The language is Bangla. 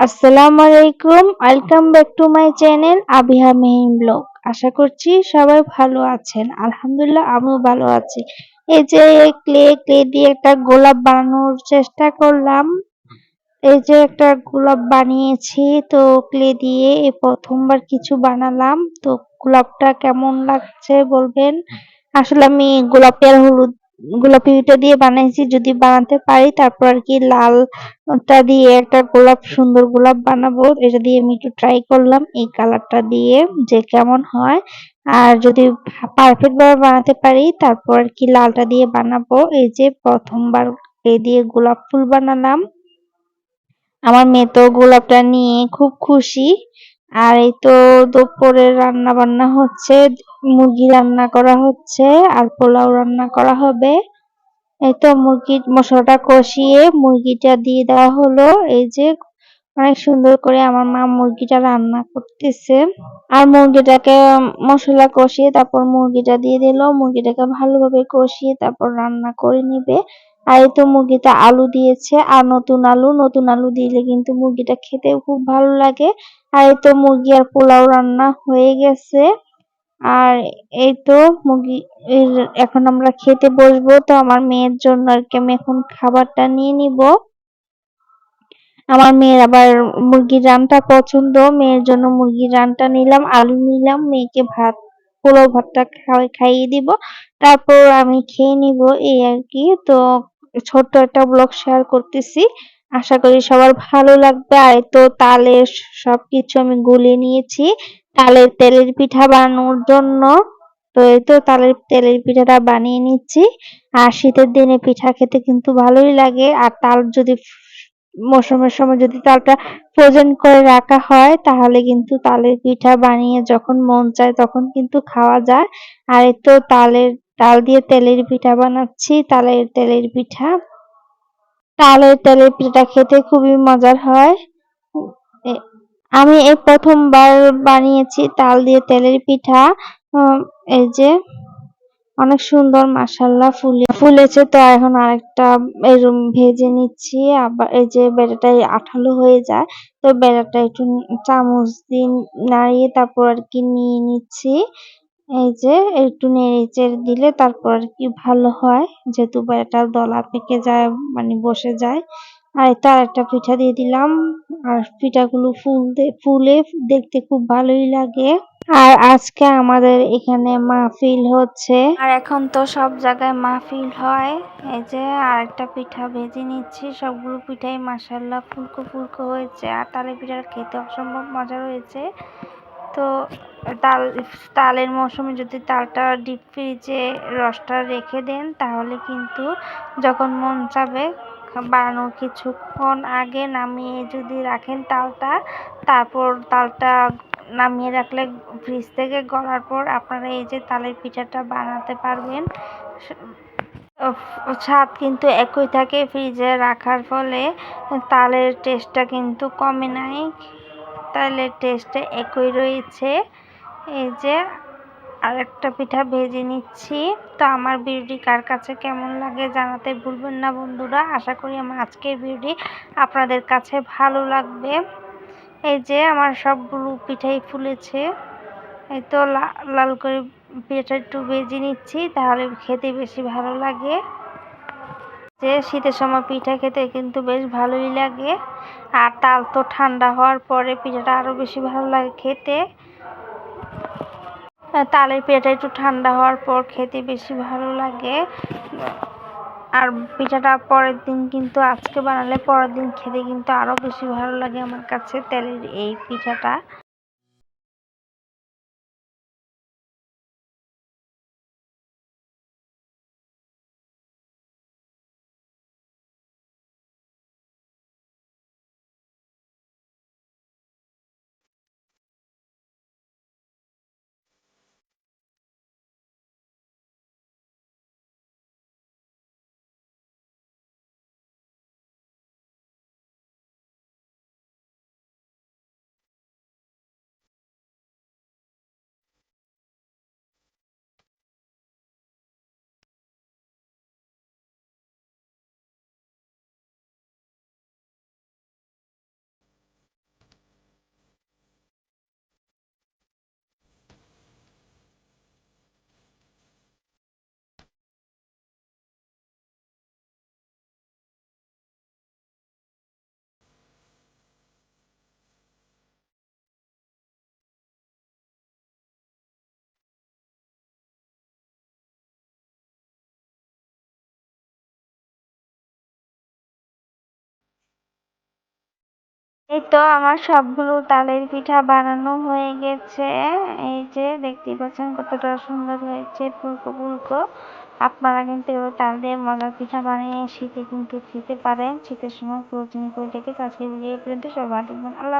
আসসালামু আলাইকুম welcome back to my channel Abiha Mehim vlog. আশা করছি সবাই ভালো আছেন। আলহামদুলিল্লাহ, আমিও ভালো আছি। এই যে ক্লে ক্লে দিয়ে একটা গোলাপ বানানোর চেষ্টা করলাম। এই যে একটা গোলাপ বানিয়েছি, তো ক্লে দিয়ে এই প্রথমবার কিছু বানালাম। তো গোলাপটা কেমন লাগছে বলবেন? আসলে আমি গোলাপি আর হলুদ গোলাপিটা দিয়ে বানাইছি, যদি বানাতে পারি, তারপর আর কি লালটা দিয়ে একটা গোলাপ, সুন্দর গোলাপ বানাবো। এটা দিয়ে আমি একটু ট্রাই করলাম, এই কালারটা দিয়ে যে কেমন হয়। আর যদি পারফেক্ট ভাবে বানাতে পারি, তারপর আর কি লালটা দিয়ে বানাবো। এই যে প্রথমবার এই দিয়ে গোলাপ ফুল বানালাম। আমার মেয়ে তো গোলাপটা নিয়ে খুব খুশি। আর এই তো দুপুরের রান্না বান্না হচ্ছে, মুরগি রান্না করা হচ্ছে, আর পোলাও রান্না করা হবে। এই তো মুরগির মশলাটা কষিয়ে মুরগিটা দিয়ে দেওয়া হলো। এই যে অনেক সুন্দর করে আমার মা মুরগিটা রান্না করতেছে। আর মুরগিটাকে মশলা কষিয়ে তারপর মুরগিটা দিয়ে দিল। মুরগিটাকে ভালোভাবে কষিয়ে তারপর রান্না করে নিবে। আর মুরগিটা আলু দিয়েছে, আর নতুন আলু নতুন আলু দিলে কিন্তু মুরগিটা খেতে খুব ভালো লাগে। আর মুরগি আর পোলাও রান্না হয়ে গেছে। আর এই তো মুরগি এখন আমরা খেতে বসবো, তো আমার মেয়ের জন্য আর কি আমি এখন খাবারটা নিয়ে নিব। আমার মেয়ের আবার মুরগির রানটা পছন্দ, মেয়ের জন্য মুরগির রানটা নিলাম, আলু নিলাম, মেয়েকে ভাত, পোলাও ভাতটা খাইয়ে দিব। তারপর আমি খেয়ে নিব, এই আর কি। তো ছোট্ট একটা ব্লগ শেয়ার করতেছি। আশা করি সবার ভালো লাগবে। আর তো তালের সবকিছু আমি গুলে নিয়েছি। তালের তেলের পিঠা বানানোর জন্য। তো এই তো তালের তেলের পিঠাটা বানিয়ে নিচ্ছি। আর শীতের দিনে পিঠা খেতে কিন্তু ভালোই লাগে। আর তাল যদি মৌসুমের সময় যদি তালটা ফ্রোজেন করে রাখা হয়, তাহলে কিন্তু তালের পিঠা বানিয়ে যখন মন চায় তখন কিন্তু খাওয়া যায়। আর এই তো তালের তাল দিয়ে তেলের পিঠা বানাচ্ছি। তালের তেলের পিঠা। তালের তেলের পিঠাটা খেতে খুবই মজার হয়। আমি এই প্রথমবার বানিয়েছি তাল দিয়ে তেলের পিঠা। এই যে, অনেক সুন্দর মাসাল্লাহ ফুলে, ফুলেছে। তো এখন আরেকটা এরকম ভেজে নিচ্ছি। আবার এই যে বেড়াটা আঠালো হয়ে যায়। তো বেড়াটা একটু চামচ দিয়ে নাড়িয়ে তারপর আর কি নিয়ে নিচ্ছি। এই যে একটু নেড়ে চেড়ে দিলে তারপর আর কি ভালো হয়, যেহেতু বেড়াটা দলা পেকে যায় মানে বসে যায়। আর এটা আরেকটা পিঠা দিয়ে দিলাম। আর পিঠাগুলো ফুল ফুলে দেখতে খুব ভালোই লাগে। আর আজকে আমাদের এখানে মাহফিল হচ্ছে। আর এখন তো সব জায়গায় মাহফিল হয়। এই যে আরেকটা পিঠা ভেজে নিচ্ছি। সবগুলো পিঠাই মাসাল্লাহ ফুলকো ফুলকো হয়েছে। আর তালের পিঠাটা খেতে অসম্ভব মজা হয়েছে তো তাল তালের মৌসুমে যদি তালটা ডিপ ফ্রিজে রসটা রেখে দেন, তাহলে কিন্তু যখন মন চাবে বানানোর কিছুক্ষণ আগে নামিয়ে যদি রাখেন তালটা তারপর তালটা নামিয়ে রাখলে ফ্রিজ থেকে গলার পর আপনারা এই যে তালের পিঠাটা বানাতে পারবেন। স্বাদ কিন্তু একই থাকে ফ্রিজে রাখার ফলে তালের টেস্টটা কিন্তু কমে নাই। তালের টেস্টটা একই রয়েছে। এই যে আরেকটা পিঠা ভেজে নিচ্ছি। তো আমার ভিডিওটি কার কাছে কেমন লাগে জানাতে ভুলবেন না বন্ধুরা। আশা করি আমার আজকের ভিডিওটি আপনাদের কাছে ভালো লাগবে। এই যে আমার সবগুলো পিঠাই ফুলেছে। এই তো লাল করে পিঠা একটু ভেজে নিচ্ছি, তাহলে খেতে বেশি ভালো লাগে। যে শীতের সময় পিঠা খেতে কিন্তু বেশ ভালোই লাগে। আর তাল তো ঠান্ডা হওয়ার পরে পিঠাটা আরও বেশি ভালো লাগে খেতে। তালের পিঠাটা একটু ঠান্ডা হওয়ার পর খেতে বেশি ভালো লাগে। আর পিঠাটা পরের দিন কিন্তু আজকে বানালে পরের দিন খেতে কিন্তু আরও বেশি ভালো লাগে আমার কাছে তেলের এই পিঠাটা। এই তো আমার সবগুলো তালের পিঠা বানানো হয়ে গেছে এই যে দেখতেই পাচ্ছেন কতটা সুন্দর হয়েছে, ফুলকো ফুলকো আপনারা কিন্তু এবার তাল দিয়ে মজার পিঠা বানিয়ে শীতে কিন্তু খেতে পারেন শীতের সময় প্রয়োজন করে থেকে আজকে ভিডিও পর্যন্ত সবাই আল্লাহ।